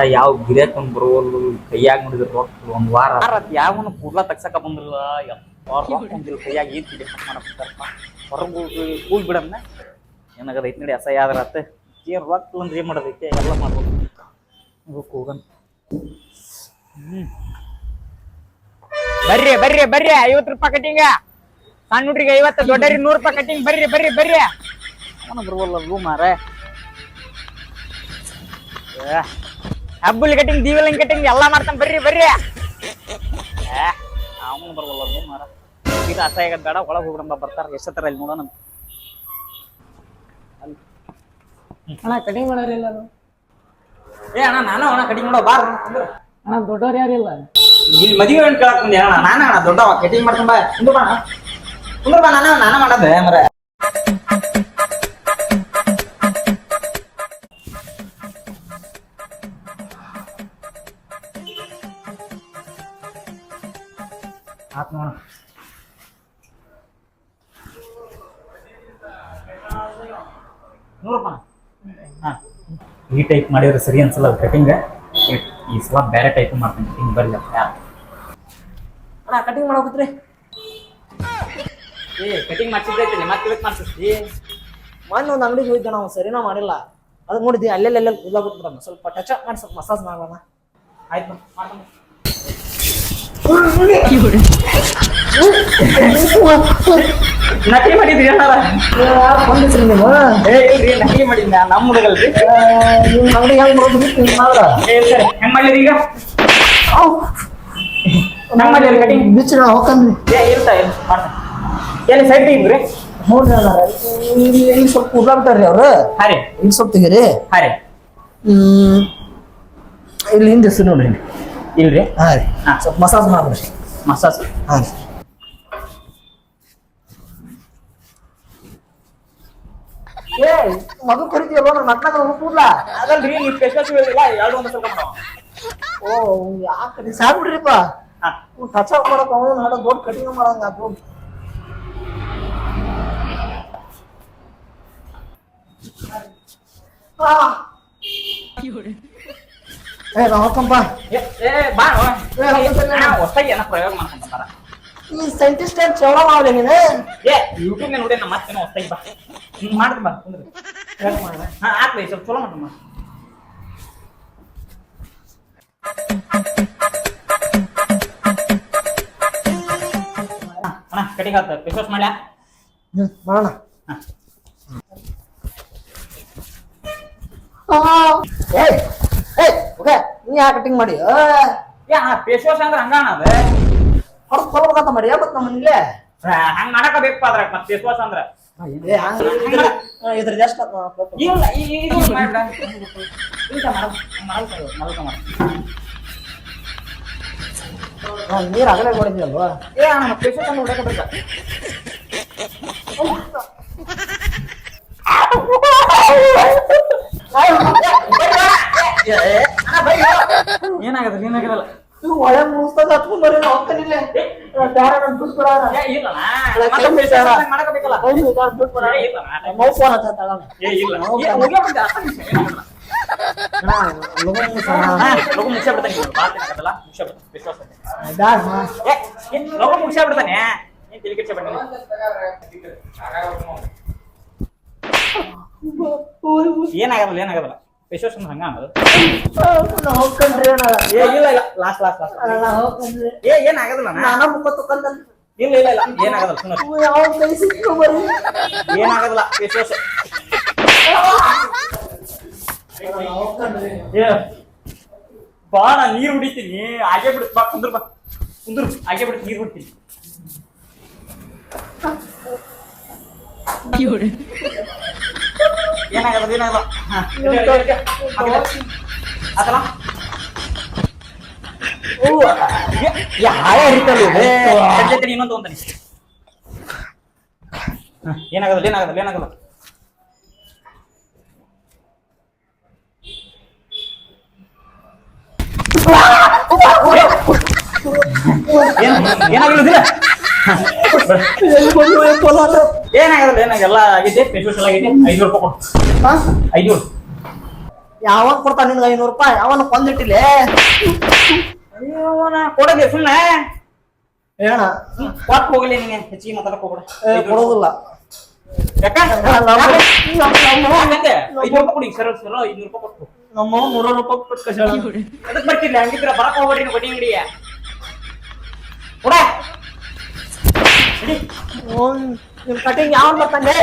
ಮಾರ ಯಾವ ಗಿರಾಕನ್ ಬರೋಲ್ಲು ಕೈಯಾಗ ನೋಡಿದ್ರ ರೊಕ್ಕ ಒಂದ್ ವಾರ ಯಾವನು ಕೂಡ್ಲ ತಗ್ಸಕ ಬಂದಿಲ್ಲ. ಬಂದಿಲ್ಲ ಕೈಯಾಗ ಏನ್ ತಿಳಿ ಮಾಡಪ್ಪ ಹೊರಗೆ ಹೋಗಿ ಬಿಡಮ್ನ. ಏನಾಗದ ಐತಿ ನೋಡಿ, ಅಸಹ್ಯ ಆದ್ರ ಆತ. ಏನ್ ರೊಕ್ಕ ಅಂದ್ರೆ ಏನ್ ಮಾಡೋದೈತೆ, ಎಲ್ಲ ಮಾಡ್ಬೋದು. ಹೋಗನ್ ಬರ್ರಿ ಬರ್ರಿ ಬರ್ರಿ, ಐವತ್ತು ರೂಪಾಯಿ ಕಟಿಂಗ ಸಣ್ಣ ಹುಡ್ರಿಗೆ ಐವತ್ತು ದೊಡ್ಡರಿ ನೂರು ರೂಪಾಯಿ ಕಟಿಂಗ್ ಬರ್ರಿ ಬರ್ರಿ ಬರ್ರಿ. ಅವನ ಬರುವಲ್ಲ ಲೂ ಮಾರ ಹಬ್ಬಲ್ ಕಟಿಂಗ್ ದೀವಲಿಂಗ್ ಕಟಿಂಗ್ ಎಲ್ಲಾ ಮಾಡ್ತಾನೆ ಬರ್ರಿ ಬರ್ರಿ. ಅವನು ಬರಲ್ಲ ಮಾರ. ಈಗ ಅಸಹ್ಯ ಬೇಡ ಒಳಗೆ ಹೋಗ್ಬಿಡಂಬ ಬರ್ತಾರ. ಎಷ್ಟತ್ತರ ಇಲ್ಲಿ ನೋಡೋಣ. ಅಣ್ಣ ಕಟಿಂಗ್ ಮಾಡೋರಿಲ್ಲ ಏ ಅಣ್ಣ ನಾನು ಅಣ್ಣ ಕಟಿಂಗ್ ಮಾಡೋ ಬಾರ. ಅಣ್ಣ ದೊಡ್ಡವ್ರು ಯಾರಿಲ್ಲ ಇಲ್ಲಿ? ಮದುವೆ ಏನು ಕೇಳಕ್ ಬಂದೆ ಅಣ್ಣ. ನಾನು ಅಣ್ಣ ದೊಡ್ಡವ. ಕಟಿಂಗ್ ಮಾಡ್ಕೊಂಡ್ ಬಾ. ಕುಂದ್ರ ಬಾ ಅಣ್ಣ. ಕುಂದ್ರ ಬಾ ನಾನು ನಾನು ಮಾಡದೆ ಮರ ಆತ್ ನೋಡ. ನೂರಪ್ಪ ಹಾ. ಈ ಟೈಪ್ ಮಾಡಿದ್ರೆ ಸರಿ ಅನ್ಸಲ್ಲ ಅದು ಕಟಿಂಗ್ ಈ ಸಲ ಬೇರೆ ಟೈಪ್ ಮಾಡ್ತೀನಿ. ಕಟಿಂಗ್ ಬರಲಿ ಅಣ್ಣ ಕಟಿಂಗ್ ಮಾಡೋಕತ್ರಿ ಏ ಕಟಿಂಗ್ ಮಾಡ್ಸಿದ್ದೈತಿ ಮತ್ತೆ ಇವತ್ತು ಮಾಡ್ಸಿಸ್ತಿ ಮೊನ್ನೆ ಒಂದು ಅಂಗಡಿಗೆ ಹೋಗಿದ್ದೆ ನಾವು, ಸರಿನಾ ಮಾಡಿಲ್ಲ. ಅದು ನೋಡಿದ್ವಿ ಅಲ್ಲೆಲ್ಲೆಲ್ಲ ಕೂದಲ ಬಿಟ್ಬಿಡೋಣ ಸ್ವಲ್ಪ ಟಚ್ ಅಪ್ ಮಾಡಿ ಮಸಾಜ್ ಮಾಡೋಣ. ಆಯ್ತು ಮಾಡ್ಕೊಂಡು ನಕಲಿ ಮಾಡಿದ್ರಿ ಏನಾರ ಬಂದಿದ್ರಿ ನೀವು ಏ ಇಲ್ರಿ ನಕಲಿ ಮಾಡಿದ್ನ ನಮ್ಮ ಹುಡುಗಲ್ರಿ ನಿಮ್ಮ ಅಂಗಡಿಗೆ ಹೆಂಗ್ ಮಾಡೋದು ಬಿಟ್ಟು ಹಿಂಗ್ ಮಾಡ್ರ ಏ ಸರಿ ಹೆಂಗ್ ಮಾಡಿರಿ ಈಗ ಹೆಂಗ್ ಮಾಡಿರಿ ಕಟಿಂಗ್ ಬಿಚ್ಚಿ ಹೋಗಂದ್ರಿ ಏ ಇರ್ತಾ ಇಲ್ಲ ಮಾಡ್ತೀನಿ ಎಲ್ಲಿ ಸೈಡ್ ಇದ್ರಿ ನೋಡ್ರಿ ಅಣ್ಣ ಇಲ್ಲಿ ಇಲ್ಲಿ ಸ್ವಲ್ಪ ಕೂದಲ ಬಿಟ್ಟಾರ್ರಿ ಅವ್ರು ಹಾರಿ ಇಲ್ಲಿ ಸ್ವಲ್ಪ ತೆಗೀರಿ ಹಾರಿ ಹ್ಮ್ ಇಲ್ಲಿ ಹಿಂದೆ ಹೆಸರು ನೋಡ್ರಿ ಇಲ್ಲಿ. ಇಲ್ರಿ? ಹಾ ರೀ. ಹಾ. ಸ್ವಲ್ಪ ಮಸಾಜ್ ಮಾಡ್ರಿ ಮಸಾಜ್? ಹಾ ರೀ. ಏ ಮಗು ಕರಿತೀಯಲ್ಲ ನನ್ನ ಮಕ್ಕಳ ಕೂಡ್ಲ ಅದಲ್ರಿ ನೀವು ಸ್ಪೆಷಲ್ ಹೇಳಿಲ್ಲ ಎರಡು ಒಂದು ಸ್ವಲ್ಪ ಮಾಡೋ ಓ ಯಾಕೆ ಸಾಕ್ ಬಿಡ್ರಿಪ್ಪ ಹಾ. ಟಚ್ ಅಪ್ ಮಾಡಕ್ ಅವನು ನಾಡ ದೊಡ್ಡ ಕಟಿಂಗ್ ಮಾಡಂಗ ಅದು ಏ ನಾ ಹೋಗ್ಕಂಪ ಏ ಏ ಬಾ ಏ, ಏನೋ ಪ್ರಯೋಗ ಮಾಡ್ಕೊಂಡ್ ಬರ್ತಾರ ಈ ಸೈಂಟಿಸ್ಟ್ ಏನ್ ಚೌಳ ಮಾಡ್ಲಿ ನೀನು ಏ ಯೂಟ್ಯೂಬ್ ನೋಡಿ ನಮ್ಮ ಮತ್ತೆ ಹೊಸದಾಗಿ ಬಾ ಹಿಂಗ್ ಮಾಡಿದ್ ಬಾ ಕುಂದ್ರಿ ಹಾ ಆತ್ಲಿ ಸ್ವಲ್ಪ ಚಲೋ ಮಾಡ್ರಿ ಮಾ ಅಣ್ಣ ಕಟಿಂಗ್ ಆತ ಫೇಸ್ ಮಾಡ್ಲಾ ಹ್ಮ್ ಮಾಡೋಣ ಏಯ್ ಏಯ್ ಓಕೆ ನೀ ಯಾ ಕಟಿಂಗ್ ಮಾಡಿ? ಏ. ಅಣ್ಣ ಫೇಸ್ ವಾಶ್ ಅಂದ್ರೆ ಹಂಗ ಅಣ್ಣ ಅದು? ಹೊರಗೆ ಕೊಡ್ಬೇಕಂತ ಮಾಡಿ ಮತ್ತೆ ನಮ್ಮ ಮನೇಲಿ ಆ, ಹಂಗ್ ಮಾಡಕ ಬೇಕಪ್ಪ ಅದ್ರಾಗ ಮತ್ತೆ ಫೇಸ್ ವಾಶ್ ಅಂದ್ರ ಇದ್ರ ಜಾಸ್ತಿ ಇಲ್ಲ ಇದು ಮಾಡ್ಬಿಡ. ಇಲ್ಲ ಮಾಡಲ್ ಮಾಡಲ್ ಮಾಡಲ್ ಮಾಡ ನೀರ್ ಆಗಲೇ ಕೊಡಿದ್ಯಲ್ವಾ ಏ ಅಂದ್ರೆ ಹೊಡಕ ಬೇಕ ಏನಾಗದ ಏನಾಗಲ್ಲ. ಇವ್ ಒಳ್ಳೆ ಹತ್ಕೊಂಡ್ ಹೋಗ್ತಾನಿಲ್ಲ ನನ್ ಫೋನ್ ಬಿಡ್ತಾನೆ. ಏನಾಗಲ್ಲ ಏನಾಗಲ್ಲ. ವಿಶ್ವಾಸ ಅಂದ್ರೆ ಹಂಗ ಅನ್ನೋದು ಹೋಗ್ಕಂಡ್ರಿ ಅಣ್ಣ ಏ ಇಲ್ಲ ಇಲ್ಲ ಲಾಸ್ಟ್ ಲಾಸ್ಟ್ ಲಾಸ್ಟ್ ಅಣ್ಣ ಹೋಗ್ಕಂಡ್ರಿ ಏ ಏನಾಗಲ್ಲ ಅಣ್ಣ. ನಾನ ಮುಖ ತಕೊಂಡಲ್ಲಿ ಇಲ್ಲ ಇಲ್ಲ ಇಲ್ಲ ಏನಾಗಲ್ಲ ಸುಮ್ಮನೆ ಯಾವ ಕೈ ಸಿಕ್ಕು ಬರ್ರಿ ಏನಾಗಲ್ಲ ವಿಶ್ವಾಸ. ಹೋಗ್ಕಂಡ್ರಿ ಏ ಬಾ ನಾ ನೀರ್ ಹುಡಿತೀನಿ ಹಾಗೆ ಬಿಡು ಬಾ ಕುಂದ್ರ ಬಾ. ಕುಂದ್ರ ಹಾಗೆ ಬಿಡು ನೀರ್ ಹೊಡಿತೀನಿ ಏನಾಗಲ್ಲ ಏನಾಗಲ್ಲ ತಡಿ, ಇನ್ನೊಂದು ಹಾ, ಏನಾಗಲ್ಲ ಏನಾಗಲ್ಲ ಏನಾಗಲ್ಲ ಏನ್- ಏನಾಗಿಲ್ಲ ಏನಾಗಲ್ಲ ಏನಾಗಲ್ಲ ಆಗಿದೆ ಸ್ಪೆಷಲ್ ಆಗಿದೆ ಐನೂರು ರೂಪಾಯಿ ಕೊಡು ಐನೂರು ಯಾವನ್ ಕೊಡ್ತಾನ ನಿನ್ಗೆ ಐನೂರು ರೂಪಾಯಿ? ಅವನ ಕೊಂದಿಟ್ಟಿಲೆ? ಅಯ್ಯೋವನ ಕೊಡಲಿ ಸುಮ್ಮನೆ ಹೇಳ ಕೊಟ್ಟು ಹೋಗಲಿ ನೀನೆ ಹೆಚ್ಚಿಗೆ ಮಾತಾಡಕ್ ಹೋಗ್ಬೇಡ. ಕೊಡೋದಿಲ್ಲ. ಯಾಕ? ಯಾಕಂತೆ? ಐನೂರು ರೂಪಾಯಿ ಕೊಡಿ ಸರ್ ಸರ್ ಐನೂರು ರೂಪಾಯಿ ಕೊಟ್ಟು. ನಮ್ಮ ನೂರ ರೂಪಾಯಿ ಕೊಟ್ಟು ಕಳ್ಸ್ಯಾಳ. ಅದಕ್ಕೆ ಬರ್ತಿಲ್ಲ ಹಂಗಿದ್ರೆ ಬರಕ್ ಹೋಗ್ಬೇಡ್ರಿ ನೀವು ಬಡ್ಡಿ ಅಂಗಡಿಯ ಕೊಡ. ಅವ್ನ್ ನಿಮ್ ಕಟಿಂಗ್ ಯಾವನ್ ಬರ್ತಾನೆ?